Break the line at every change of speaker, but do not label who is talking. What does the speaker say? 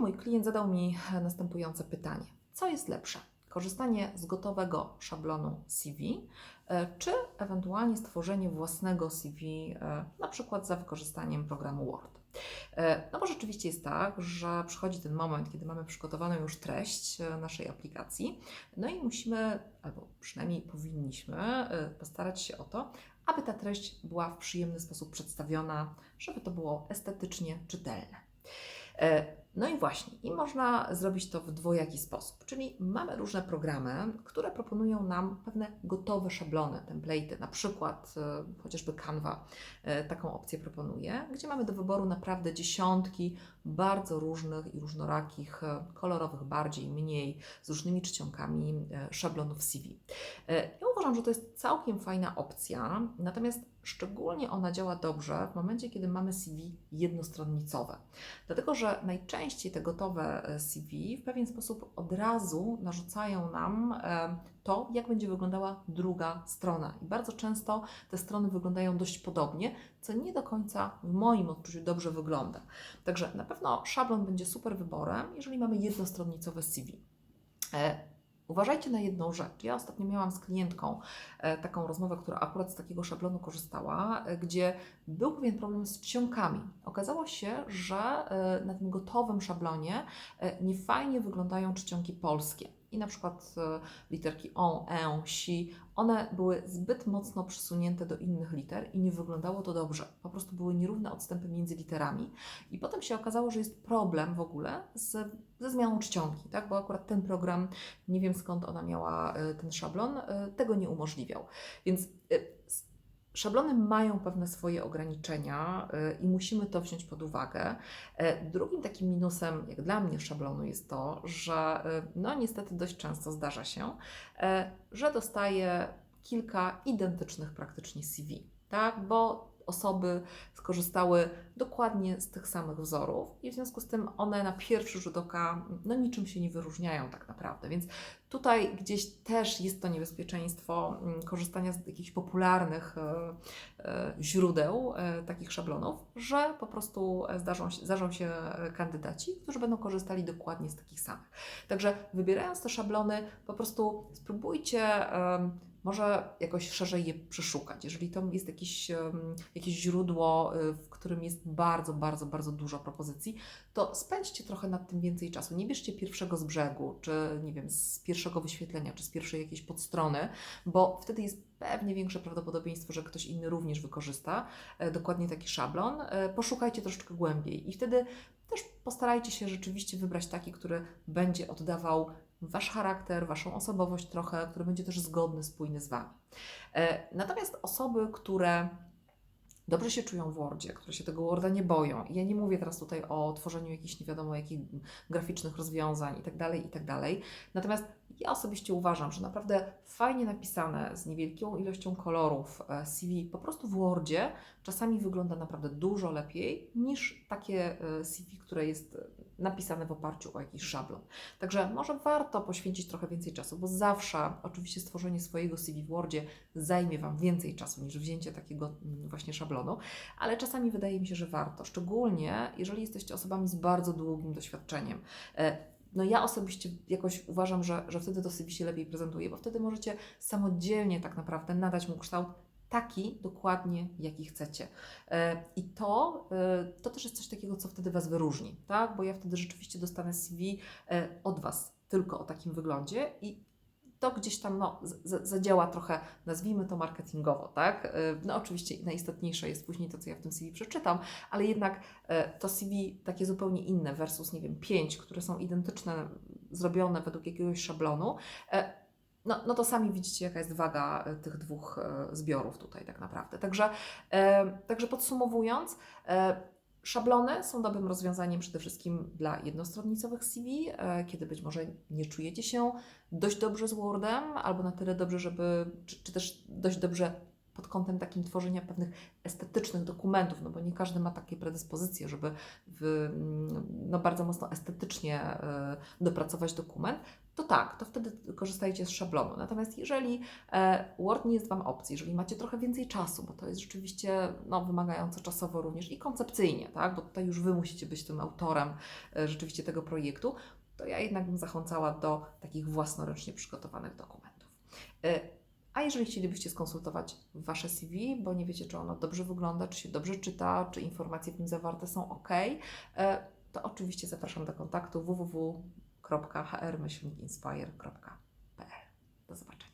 mój klient zadał mi następujące pytanie: co jest lepsze? Korzystanie z gotowego szablonu CV, e, czy ewentualnie stworzenie własnego CV, e, na przykład za wykorzystaniem programu Word? E, No bo rzeczywiście jest tak, że przychodzi ten moment, kiedy mamy przygotowaną już treść e, naszej aplikacji, no i musimy, albo przynajmniej powinniśmy e, postarać się o to, aby ta treść była w przyjemny sposób przedstawiona, żeby to było estetycznie czytelne. E, No i właśnie, i można zrobić to w dwojaki sposób, czyli mamy różne programy, które proponują nam pewne gotowe szablony, template'y, na przykład e, chociażby Canva e, taką opcję proponuje, gdzie mamy do wyboru naprawdę dziesiątki bardzo różnych i różnorakich, kolorowych bardziej, mniej, z różnymi czcionkami szablonów CV. Ja uważam, że to jest całkiem fajna opcja, natomiast szczególnie ona działa dobrze w momencie, kiedy mamy CV jednostronnicowe. Dlatego, że najczęściej te gotowe e, CV w pewien sposób od razu narzucają nam e, to, jak będzie wyglądała druga strona. I bardzo często te strony wyglądają dość podobnie, co nie do końca w moim odczuciu dobrze wygląda. Także na pewno szablon będzie super wyborem, jeżeli mamy jednostronnicowe CV. Uważajcie na jedną rzecz. Ja ostatnio miałam z klientką e, taką rozmowę, która akurat z takiego szablonu korzystała, e, gdzie był pewien problem z czcionkami. Okazało się, że e, na tym gotowym szablonie niefajnie wyglądają czcionki polskie. I na przykład e, literki on, e, si, one były zbyt mocno przesunięte do innych liter i nie wyglądało to dobrze. Po prostu były nierówne odstępy między literami. I potem się okazało, że jest problem w ogóle z, ze zmianą czcionki, tak? bo akurat ten program, nie wiem skąd ona miała e, ten szablon, e, tego nie umożliwiał. Więc Szablony mają pewne swoje ograniczenia y, i musimy to wziąć pod uwagę. E, Drugim takim minusem, jak dla mnie, szablonu jest to, że y, no niestety dość często zdarza się, e, że dostaję kilka identycznych praktycznie CV, tak? Bo osoby skorzystały dokładnie z tych samych wzorów i w związku z tym one na pierwszy rzut oka no niczym się nie wyróżniają tak naprawdę, więc tutaj gdzieś też jest to niebezpieczeństwo mm, korzystania z jakichś popularnych e, e, źródeł e, takich szablonów, że po prostu zdarzą, się- zdarzą się kandydaci, którzy będą korzystali dokładnie z takich samych. Także wybierając te szablony, po prostu spróbujcie może jakoś szerzej je przeszukać. Jeżeli to jest jakieś, jakieś źródło, y, w którym jest bardzo, bardzo, bardzo dużo propozycji, to spędźcie trochę nad tym więcej czasu. Nie bierzcie pierwszego z brzegu, czy nie wiem, z pierwszego wyświetlenia, czy z pierwszej jakiejś podstrony, bo wtedy jest pewnie większe prawdopodobieństwo, że ktoś inny również wykorzysta e, dokładnie taki szablon. E, Poszukajcie troszeczkę głębiej i wtedy też postarajcie się rzeczywiście wybrać taki, który będzie oddawał Wasz charakter, Waszą osobowość trochę, który będzie też zgodny, spójny z Wami. E, Natomiast osoby, które dobrze się czują w Wordzie, które się tego Worda nie boją. Ja nie mówię teraz tutaj o tworzeniu jakichś nie wiadomo jakich graficznych rozwiązań i tak dalej, i tak. Natomiast ja osobiście uważam, że naprawdę fajnie napisane z niewielką ilością kolorów e, CV po prostu w Wordzie czasami wygląda naprawdę dużo lepiej niż takie e, CV, które jest napisane w oparciu o jakiś szablon. Także może warto poświęcić trochę więcej czasu, bo zawsze oczywiście stworzenie swojego CV w Wordzie zajmie Wam więcej czasu niż wzięcie takiego mm, właśnie szablonu, ale czasami wydaje mi się, że warto, szczególnie jeżeli jesteście osobami z bardzo długim doświadczeniem. E, No ja osobiście jakoś uważam, że, że wtedy to CV się lepiej prezentuje, bo wtedy możecie samodzielnie tak naprawdę nadać mu kształt taki dokładnie, jaki chcecie. E, I to, e, to też jest coś takiego, co wtedy Was wyróżni, tak? Bo ja wtedy rzeczywiście dostanę CV e, od Was tylko o takim wyglądzie i to gdzieś tam no, zadziała trochę, nazwijmy to marketingowo, tak? No oczywiście najistotniejsze jest później to, co ja w tym CV przeczytam, ale jednak to CV takie zupełnie inne versus, nie wiem, pięć, które są identyczne, zrobione według jakiegoś szablonu, no, no to sami widzicie, jaka jest waga e, tych dwóch e, zbiorów tutaj tak naprawdę. Także, e, także podsumowując, szablony są dobrym rozwiązaniem przede wszystkim dla jednostronnicowych CV, kiedy być może nie czujecie się dość dobrze z Wordem, albo na tyle dobrze, żeby, czy, czy też dość dobrze pod kątem takim tworzenia pewnych estetycznych dokumentów, no bo nie każdy ma takie predyspozycje, żeby w, no bardzo mocno estetycznie e, dopracować dokument, to tak, to wtedy korzystajcie z szablonu. Natomiast jeżeli e, Word nie jest Wam opcji, jeżeli macie trochę więcej czasu, bo to jest rzeczywiście no, wymagające czasowo również i koncepcyjnie, tak, bo tutaj już Wy musicie być tym autorem e, rzeczywiście tego projektu, to ja jednak bym zachęcała do takich własnoręcznie przygotowanych dokumentów. A jeżeli chcielibyście skonsultować Wasze CV, bo nie wiecie, czy ono dobrze wygląda, czy się dobrze czyta, czy informacje w nim zawarte są ok, e, to oczywiście zapraszam do kontaktu www.hrmyślnikinspire.pl. Do zobaczenia.